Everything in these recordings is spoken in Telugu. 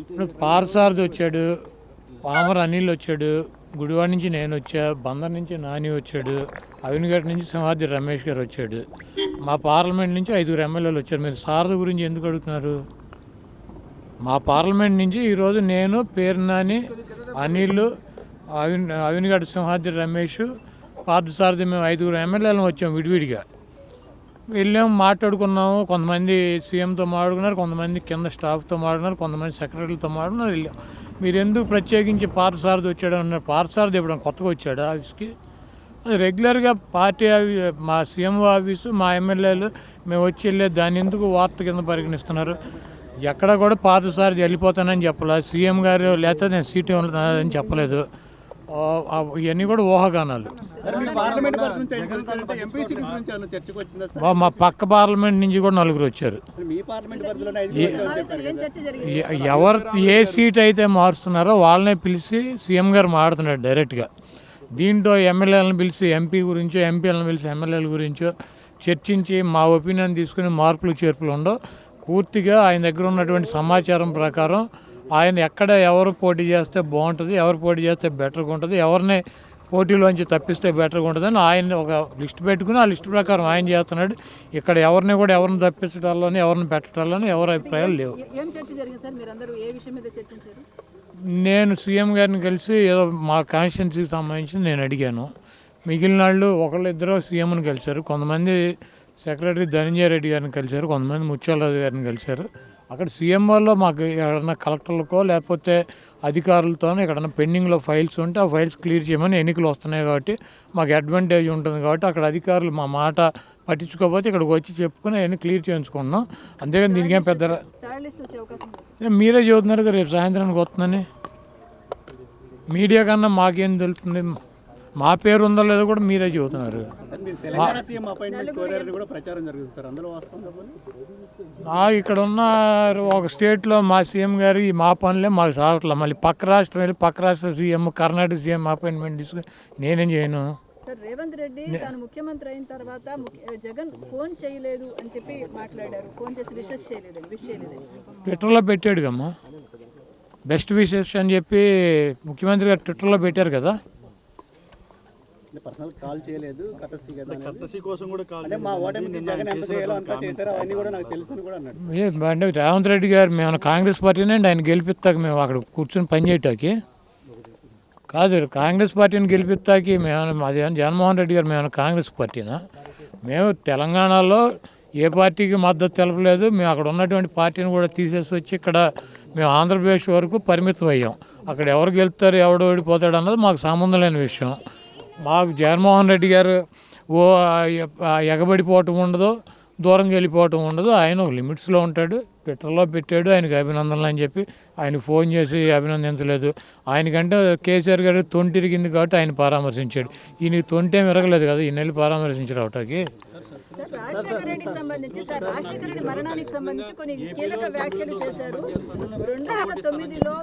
ఇప్పుడు పార్సారథి వచ్చాడు పామర్ అనిల్ వచ్చాడు గుడివాడ నుంచి నేను వచ్చా బందర్ నుంచి నాని వచ్చాడు అవినిఘట్ నుంచి సింహాద్రి రమేష్ గారు వచ్చాడు. మా పార్లమెంట్ నుంచి ఐదుగురు ఎమ్మెల్యేలు వచ్చారు. మీరు సారథి గురించి ఎందుకు అడుగుతున్నారు? మా పార్లమెంట్ నుంచి ఈరోజు నేను పేరు నాని అనిల్ అవిన్ అవినిఘట్ సింహాద్రి రమేష్ పార్థసారథి మేము ఐదుగురు ఎమ్మెల్యేలను వచ్చాం విడివిడిగా. వెళ్ళాం మాట్లాడుకున్నాము. కొంతమంది సీఎంతో మాట్లాడుకున్నారు కొంతమంది కింద స్టాఫ్తో మాట్లాడినారు కొంతమంది సెక్రటరీలతో మాట్లాడినారు వెళ్ళాం. మీరు ఎందుకు ప్రత్యేకించి పార్థసారథి వచ్చాడు అన్నారు పార్థసారథి ఇప్పుడు కొత్తగా వచ్చాడు ఆఫీస్కి. అది రెగ్యులర్గా పార్టీ ఆఫీస్ మా సీఎం ఆఫీసు మా ఎమ్మెల్యేలు మేము వచ్చి వెళ్ళే దాన్ని ఎందుకు వార్త కింద పరిగణిస్తున్నారు? ఎక్కడ కూడా పార్థసారథి వెళ్ళిపోతానని చెప్పలేదు సీఎం గారు లేకపోతే నేను సీటు అని చెప్పలేదు. ఇవన్నీ కూడా ఊహాగానాలు. మీ పక్క పార్లమెంట్ నుంచి కూడా నలుగురు వచ్చారు. మరి మీ పార్లమెంట్ పరిధిలోనే ఐదుగురు వచ్చారని చెప్పారు ఏం చర్చ జరిగింది? ఎ- ఎవరు ఏ సీట్ అయితే మారుస్తున్నారో వాళ్ళనే పిలిచి సీఎం గారు మాట్లాడుతున్నాడు డైరెక్ట్గా. దీంట్లో ఎమ్మెల్యేలను పిలిచి ఎంపీ గురించో ఎంపీలను పిలిచి ఎమ్మెల్యేల గురించో చర్చించి మా ఒపీనియన్ తీసుకుని మార్పులు చేర్పులు ఉండవు. పూర్తిగా ఆయన దగ్గర ఉన్నటువంటి సమాచారం ప్రకారం ఆయన ఎక్కడ ఎవరు పోటీ చేస్తే బాగుంటుంది ఎవరు పోటీ చేస్తే బెటర్గా ఉంటుంది ఎవరిని పోటీలోంచి తప్పిస్తే బెటర్గా ఉంటుందని ఆయన ఒక లిస్ట్ పెట్టుకుని ఆ లిస్ట్ ప్రకారం ఆయన చేస్తున్నాడు. ఇక్కడ ఎవరిని కూడా ఎవరిని తప్పించడాల్లోని ఎవరిని పెట్టడాల్లోని ఎవరి అభిప్రాయాలు లేవు. నేను సీఎం గారిని కలిసి ఏదో మా కాన్స్టిట్యున్సీకి సంబంధించి నేను అడిగాను. మిగిలిన వాళ్ళు ఒకళ్ళిద్దరు సీఎంని కలిశారు. కొంతమంది సెక్రటరీ ధనంజయ రెడ్డి గారిని కలిశారు. కొంతమంది ముత్యాలరాజు గారిని కలిశారు. అక్కడ సీఎం వాళ్ళు మాకు ఎక్కడన్నా కలెక్టర్లకో లేకపోతే అధికారులతోనే ఎక్కడన్నా పెండింగ్లో ఫైల్స్ ఉంటే ఆ ఫైల్స్ క్లియర్ చేయమని ఎన్నికలు వస్తున్నాయి కాబట్టి మాకు అడ్వాంటేజ్ ఉంటుంది కాబట్టి అక్కడ అధికారులు మా మాట పట్టించుకోకపోతే ఇక్కడికి వచ్చి చెప్పుకొని అవన్నీ క్లియర్ చేయించుకున్నాం అంతేగాని దీనికేం పెద్ద మీరే చదువుతున్నారు కదా రేపు సాయంత్రానికి వస్తుందని. మీడియా కన్నా మాకేం తెలుస్తుంది? మా పేరు ఉందో లేదో కూడా మీరే చెబుతున్నారు. ఇక్కడ ఉన్న ఒక స్టేట్లో మా సీఎం గారు ఈ మా పనులే మాకు సాగట్లేదు మళ్ళీ పక్క రాష్ట్రం వెళ్ళి పక్క రాష్ట్ర సీఎం కర్ణాటక సీఎం అపాయింట్మెంట్ తీసుకుని నేనేం చేయను. సార్ రేవంత్ రెడ్డి తాను ముఖ్యమంత్రి అయిన తర్వాత జగన్ ఫోన్ చేయలేదు అని చెప్పి మాట్లాడారు. ఫోన్ చేసి విషెస్ చేయలేదని విష్ చేయలేదని ట్విట్టర్లో పెట్టాడు కమ్మా బెస్ట్ విషెస్ అని చెప్పి ముఖ్యమంత్రి గారు ట్విట్టర్లో పెట్టారు కదా. పర్సనల్ కాల్ చేయలేదు కటసి కదా కటసి కోసం కూడా కాల్ అంటే మా ఓటమి జగన్ ఎంత చేయాలో అంతా చేశారు. అవన్నీ కూడా నాకు తెలుసు అని కూడా అన్నాడు. అంటే రేవంత్ రెడ్డి గారు మేము కాంగ్రెస్ పార్టీనే ఆయన గెలిపిస్తాక మేము అక్కడ కూర్చొని పని చేయటానికి. కాదు కాంగ్రెస్ పార్టీని గెలిపిస్తాకి మేము అది జగన్మోహన్ రెడ్డి గారు మేము కాంగ్రెస్ పార్టీనా? మేము తెలంగాణలో ఏ పార్టీకి మద్దతు తెలపలేదు మేము అక్కడ ఉన్నటువంటి పార్టీని కూడా తీసేసి వచ్చి ఇక్కడ మేము ఆంధ్రప్రదేశ్ వరకు పరిమితం అయ్యాం. అక్కడ ఎవరు గెలుస్తారు ఎవడు ఓడిపోతాడు అన్నది మాకు సంబంధం లేని విషయం. మాకు జగన్మోహన్ రెడ్డి గారు ఓ ఎగబడిపోవటం ఉండదు దూరంగా వెళ్ళిపోవటం ఉండదు. ఆయన ఒక లిమిట్స్లో ఉంటాడు ట్విట్టర్లో పెట్టాడు ఆయనకి అభినందనలు అని చెప్పి ఆయన ఫోన్ చేసి అభినందించలేదు. ఆయనకంటే కేసీఆర్ గారు తొంటి తిరిగింది కాబట్టి ఆయన పరామర్శించాడు. ఈయనకి తొంటేం విరగలేదు కదా ఈయన వెళ్ళి పరామర్శించారు అవటాకి రాజశేఖర రెడ్డికి సంబంధించి సార్ రాజశేఖర రెడ్డి మరణానికి సంబంధించి కొన్ని కీలక వ్యాఖ్యలు చేశారు రెండు వేల తొమ్మిదిలో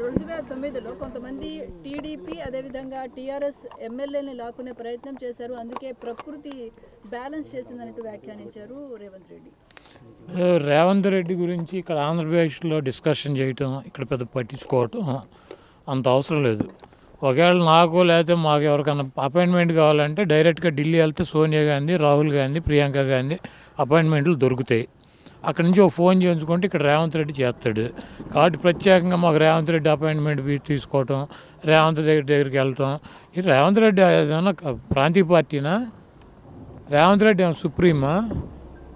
రెండు వేల తొమ్మిదిలో కొంతమంది టీడీపీ అదేవిధంగా టీఆర్ఎస్ ఎమ్మెల్యేని లాక్కునే ప్రయత్నం చేశారు అందుకే ప్రకృతి బ్యాలెన్స్ చేసిందన్నట్టు వ్యాఖ్యానించారు రేవంత్ రెడ్డి రేవంత్ రెడ్డి గురించి ఇక్కడ ఆంధ్రప్రదేశ్లో డిస్కషన్ చేయటం ఇక్కడ పెద్ద పట్టించుకోవటం అంత అవసరం లేదు ఒకవేళ నాకు లేకపోతే మాకు ఎవరికైనా అపాయింట్మెంట్ కావాలంటే డైరెక్ట్గా ఢిల్లీ వెళ్తే సోనియా గాంధీ రాహుల్ గాంధీ ప్రియాంక గాంధీ అపాయింట్మెంట్లు దొరుకుతాయి. అక్కడి నుంచి ఒక ఫోన్ చేయించుకుంటే ఇక్కడ రేవంత్ రెడ్డి చేస్తాడు. కాబట్టి ప్రత్యేకంగా మాకు రేవంత్ రెడ్డి అపాయింట్మెంట్ తీసుకోవటం రేవంత్ రెడ్డి దగ్గరికి వెళ్ళటం. ఈ రేవంత్ రెడ్డి ఏదైనా ప్రాంతీయ పార్టీనా? రేవంత్ రెడ్డి ఏమన్నా సుప్రీమా?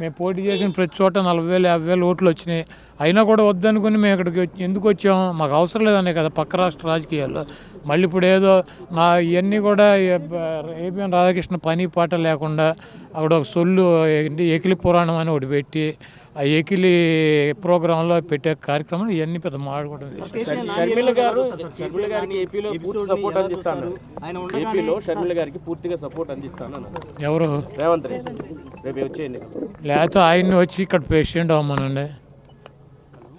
మేము పోటీ చేసిన ప్రతి చోట నలభై వేలు యాభై వేలు ఓట్లు వచ్చినాయి. అయినా కూడా వద్దనుకుని మేము ఇక్కడికి వచ్చి- ఎందుకు వచ్చాము మాకు అవసరం లేదనే కదా పక్క రాష్ట్ర రాజకీయాల్లో. మళ్ళీ ఇప్పుడు ఏదో నా ఇవన్నీ కూడా ఏపీఎన్ రాధాకృష్ణ పని పాట లేకుండా అక్కడ ఒక సొల్లు ఏంటి ఎకిలి పురాణం అని ఒకటి పెట్టి ఆ ఎకిలి ప్రోగ్రాంలో పెట్టే కార్యక్రమం ఇవన్నీ పెద్ద మాట్లాడుకోవడం షర్మిల గారు షర్మిల గారికి ఏపీలో పూర్తి సపోర్ట్ అందిస్తాను. ఏపీలో షర్మిల గారికి పూర్తిగా సపోర్ట్ అందిస్తాను. ఎవరు? రేవంత్ రెడ్డి. రేపు వచ్చే ఎన్నిక లేకపోతే ఆయన్ని వచ్చి ఇక్కడ ప్రెసిడెంట్ అవ్వమనండి.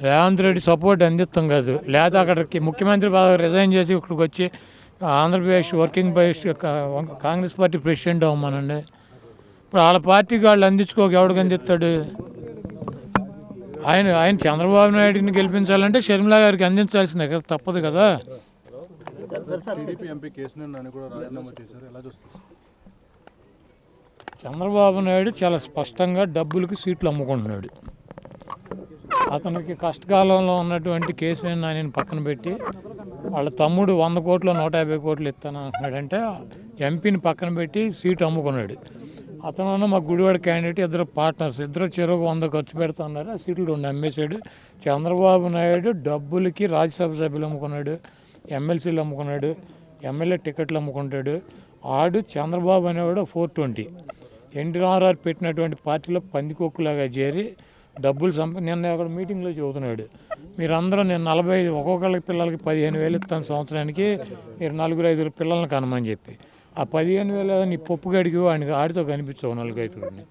రేవంత్ రెడ్డి సపోర్ట్ అందిస్తాం కాదు. లేదా అక్కడికి ముఖ్యమంత్రి పదవి రిజైన్ చేసి ఇక్కడికి వచ్చి Andhra Pradesh working press Congress party president అవ్వమనండి ఇప్పుడు వాళ్ళ పార్టీకి వాళ్ళు అందించుకోక ఎవడికి అందిస్తాడు? ఆయన ఆయన చంద్రబాబు నాయుడిని గెలిపించాలంటే షర్మిలా గారికి అందించాల్సిందే కదా తప్పదు కదా. చంద్రబాబు నాయుడు చాలా స్పష్టంగా డబ్బులకి సీట్లు అమ్ముకుంటున్నాడు. అతనికి కష్టకాలంలో ఉన్నటువంటి కేసీఆర్ నానిని పక్కన పెట్టి వాళ్ళ తమ్ముడు వంద కోట్లు నూట యాభై కోట్లు ఇస్తాను అంటున్నాడంటే ఎంపీని పక్కన పెట్టి సీటు అమ్ముకున్నాడు. అతను మా గుడివాడ క్యాండిడేట్ ఇద్దరు పార్ట్నర్స్ ఇద్దరు చెరువు వంద ఖర్చు పెడుతున్నారు ఆ సీట్లు రెండు అమ్మేశాడు. చంద్రబాబు నాయుడు డబ్బులకి రాజ్యసభ సభ్యులు అమ్ముకున్నాడు ఎమ్మెల్సీలు అమ్ముకున్నాడు ఎమ్మెల్యే టికెట్లు అమ్ముకుంటాడు. ఆడు చంద్రబాబు అనేవాడు ఫోర్ ట్వంటీ. ఎన్టీఆర్ఆర్ పెట్టినటువంటి పార్టీలో పందికొక్కులాగా చేరి డబ్బులు సంప నిన్న అక్కడ మీటింగ్లో చదువుతున్నాడు. మీరందరూ నేను నలభై ఐదు ఒక్కొక్కళ్ళకి పిల్లలకి పదిహేను వేలు ఇస్తాను సంవత్సరానికి మీరు నలుగురు ఐదుగురు పిల్లల్ని కనమని చెప్పి. ఆ పదిహేను వేలు నీ పప్పు గడికి వాడికి ఆడితో కనిపించవు నలుగురు ఐదుగురిని.